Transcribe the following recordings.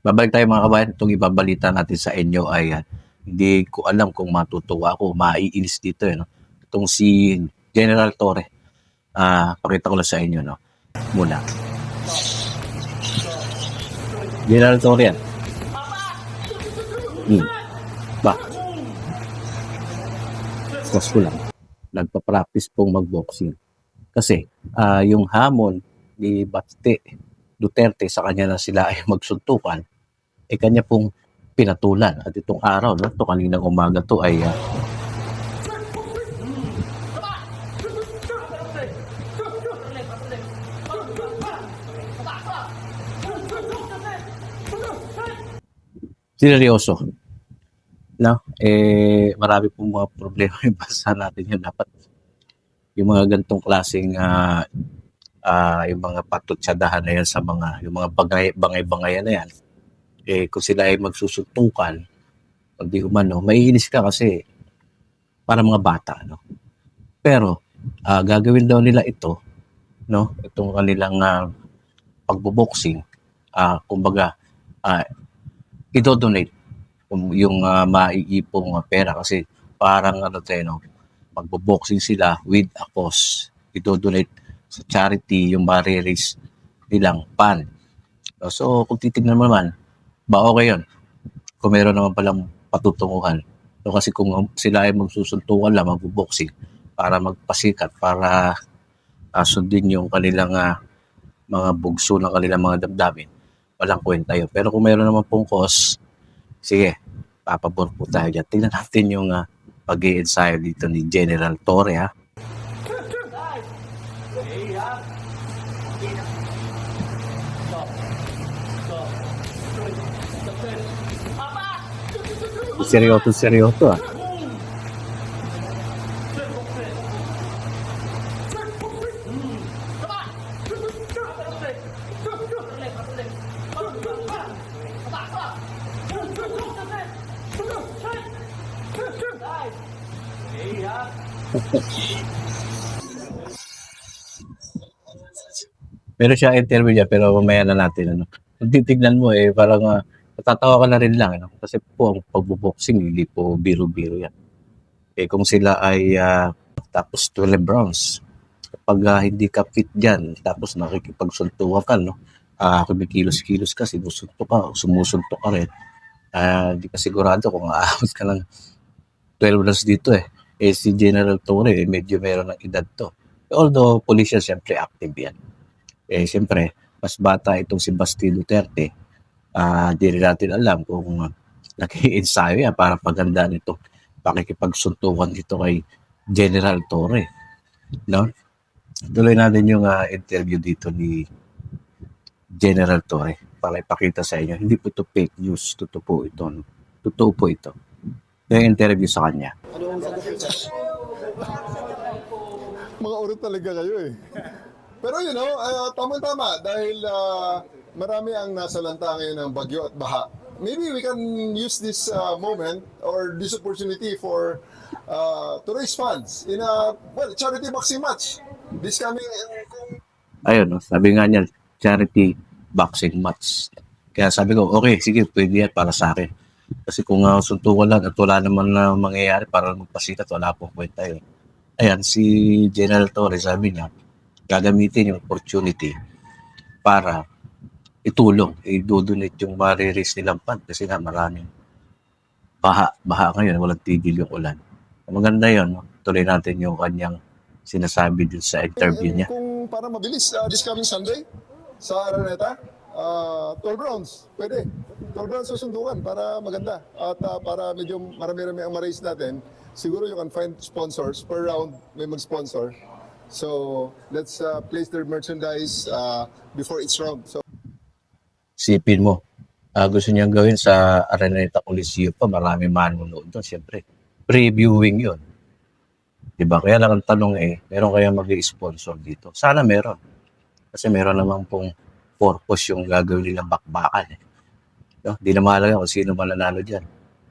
Babalik tayo mga kabayan, itong ibabalita natin sa inyo ay ah, hindi ko alam kung matutuwa ako, maiinis dito eh, no? Itong si General Torre. Ah, pakita ko lang sa inyo, no? Muna. General Torre yan. Hmm. Ba? Tapos ko lang. Nagpa-practice pong mag-boxing. Kasi, ah, yung hamon ni Baste Duterte sa kanya na sila ay magsuntukan, eh kanya pong pinatulan. At itong araw, no, to kaninang umaga to ay ah, seryoso. No? Eh, marami pong mga problema yung bansa natin yun. Dapat yung mga gantong klaseng ah, ah, yung mga patutsadahan na yan sa mga, yung mga bangay, bangay-bangayan na yan, eh, kung sila ay magsusuntukan, hindi umano, maiinis ka kasi para mga bata, no? Pero, ah, gagawin daw nila ito, no? Itong kanilang ah, pagbo-boxing, ah, kumbaga, ah, idodonate yung, ah, maiipong ah, pera kasi parang ano tayo, no? Magbo-boxing sila with a cause. Idodonate sa charity yung mariris nilang pan. So, kung titignan mo naman, ba okay yun? Kung meron naman palang patutunguhan. So, kasi kung sila ay magsusuntukan lang, magbo-boxing para magpasikat, para ah, sundin yung kanilang ah, mga bugso ng kanilang mga damdamin, walang kwenta yun. Pero kung meron naman pong cause, sige, papabor po tayo dyan. Tingnan natin yung uh, pag ensayo dito ni General Torre, ha? Seryoso, seryoso, ah. Pero siya interview niya, pero mamaya na natin, ano. Titignan mo, eh, parang, ah, matatawa ka na rin lang, ano. Kasi po, ang pagbo-boxing, hindi po biro-biro yan. Eh, kung sila ay, ah, tapos 12 rounds, kapag ah, hindi ka fit dyan, tapos nakikipagsuntukan ka, no, ah, kumikilos-kilos ka, sinusuntok ka, o sumusuntok ka rin, ah, di ka sigurado kung aabot ka ng 12 rounds dito, eh. Eh, si General Torre, eh, medyo meron ng edad to. Although, police yan, siyempre active yan. Eh, siyempre, mas bata itong si Basti Duterte. Ah, di rin natin alam kung uh, nag-ensayo yan para pagandaan itong pakikipagsuntukan dito kay General Torre. No? Tuloy natin yung ah, interview dito ni General Torre para ipakita sa inyo. Hindi po ito fake news. Totoo po ito. no? Totoo po ito. Yung interview sa kanya. Mga oro talaga kayo eh. Pero you know, uh, tama-tama dahil ah, marami ang nasa lanta ngayon ng bagyo at baha. Maybe we can use this uh, moment or this opportunity for uh, to raise funds in a well charity boxing match this coming uh, ayun, no, sabi nga niya, charity boxing match. Kaya sabi ko, okay, sige, pwede yan para sa akin. Kasi kung uh, suntukan lang at wala naman na mangyayari para magpasikat, wala pong kwenta yun. Ayan, si General Torres, sabi niya, gagamitin yung opportunity para itulong, i-donate yung mariris nilang pan kasi nga maraming baha, baha ngayon, walang tigil yung ulan. Maganda yun, no? tuloy natin yung kanyang sinasabi dun sa interview niya. kung para mabilis uh, this coming Sunday sa Araneta uh, 12 rounds pwede 12 rounds susundukan para maganda at uh, para medyo marami-rami ang ma-raise natin siguro you can find sponsors per round may mag-sponsor so let's uh, place their merchandise uh, before each round so Sipin mo, ah, gusto niyang gawin sa Araneta Coliseum pa, marami manonood doon, siyempre. Previewing yun. Diba? Kaya lang ang tanong eh, meron kayang mag-sponsor dito? Sana meron. Kasi meron naman pong purpose yung gagawin nilang bakbakan. Eh. No? Di na mahalaga kung sino mananalo dyan.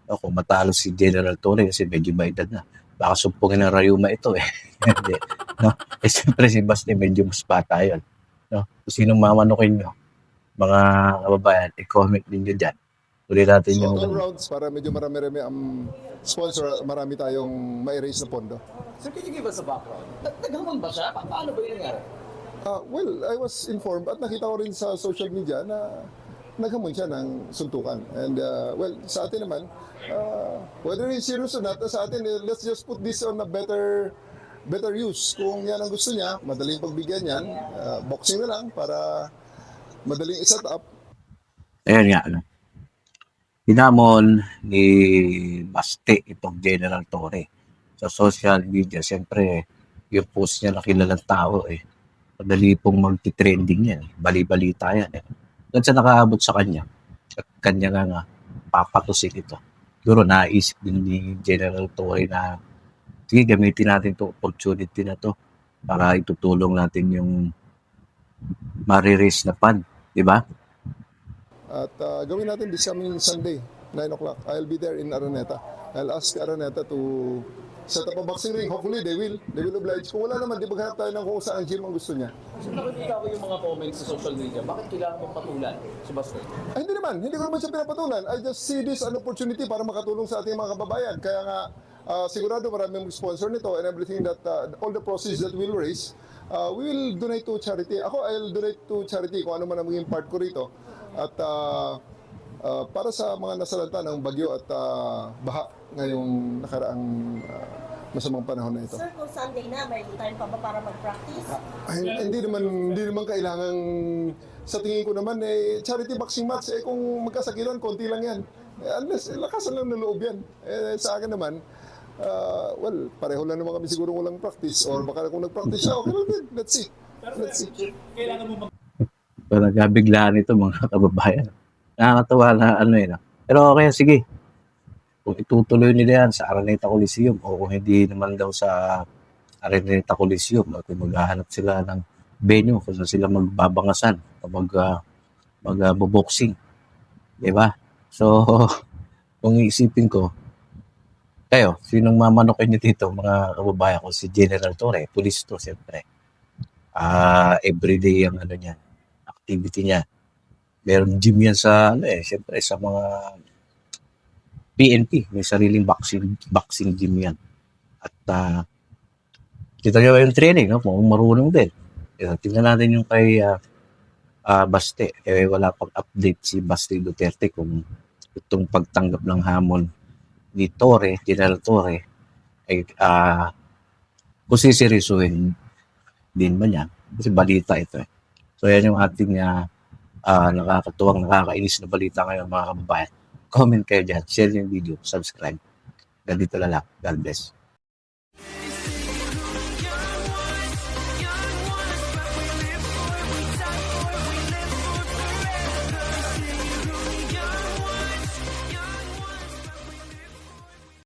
No? Kung matalo si General Torre kasi medyo may edad na. Baka sumpungin ng rayuma ito eh. Hindi. no? Eh siyempre si Basti medyo mas bata yun. No? Kung sinong mamanukin nyo, mga kababayan, i-comment ninyo dyan. Uli natin So, yung... all rounds para medyo marami-rami ang sponsor, marami tayong ma-raise na pondo. Sir, can you give us a background? Nag- Naghamon ba siya? Pa- Paano ba yung nangyari? Ah, well, I was informed at nakita ko rin sa social media na naghamon siya ng suntukan. And uh, well, sa atin naman, uh, whether it's serious or not, sa atin, eh, let's just put this on a better better use. Kung yan ang gusto niya, madaling pagbigyan yan, uh, boxing na lang para madaling iset up. Ayan nga, ano. Hinamon ni Baste itong General Torre. Sa social media, siyempre, yung post niya na kilalang tao eh. Madali pong magti-trending yan. eh. Bali-balita yan eh. Doon sa nakaabot sa kanya, at kanya nga nga, papatusin ito. Siguro naisip din ni General Torre na sige, gamitin natin to opportunity na to para itutulong natin yung mariris na pan. Di ba? At uh, gawin natin this coming Sunday, 9 o'clock. I'll be there in Araneta. I'll ask Araneta to set up a boxing ring. Hopefully, they will. They will oblige. Kung wala naman, di maghanap tayo ng kung saan gym ang gusto niya. Sir, nakikita ko yung mga comments sa social media. Bakit kailangan mong patulan si Buster? Ay, hindi naman. Hindi ko naman siya pinapatulan. I just see this an opportunity para makatulong sa ating mga kababayan. Kaya nga, ah, sigurado maraming sponsor nito and everything that, ah, all the proceeds that we'll raise, ah, we will donate to charity. Ako, I'll donate to charity kung ano man ang maging part ko rito. At ah, ah, para sa mga nasalanta ng bagyo at ah, baha ngayong nakaraang ah, masamang panahon na ito. Sir, kung Sunday na, may time pa ba para mag-practice? Ay, hindi naman hindi naman kailangan sa tingin ko naman eh charity boxing match eh kung magkasakiran konti lang yan. Eh, unless eh, lakasan lang ng loob yan. Eh, sa akin naman ah, well, pareho lang naman kami siguro walang practice or baka kung nag-practice siya, okay lang din. Let's see. Let's see. Pero nagabiglaan ito mga kababayan. Nakakatawa na ano eh. no? Pero okay, sige. Kung itutuloy nila yan sa Araneta Coliseum o kung hindi naman daw sa Araneta Coliseum, at maghahanap sila ng venue kung saan sila magbabangasan o mag, uh, mag uh, boxing. Di ba? So, kung iisipin ko, kayo, sinong mamanokin niyo dito, mga kababayan ko, si General Torre, pulis to, siyempre. Ah, everyday ang ano niya, activity niya. Meron gym yan sa, ano eh, siyempre sa mga PNP. May sariling boxing, boxing gym yan. At ah, kita nyo yung training, no? kung marunong din. Tingnan natin yung kay ah, ah, Baste. Eh, wala pang update si Baste Duterte kung itong pagtanggap ng hamon ni Torre, General Torre, ay ah, kung siseryosohin din ba niya? Kasi balita ito eh. So yan yung ating uh, nakakatuwang, nakakainis na balita ngayon mga kababayan. Comment kayo dyan, share yung video, subscribe. Ganito na lang. God bless.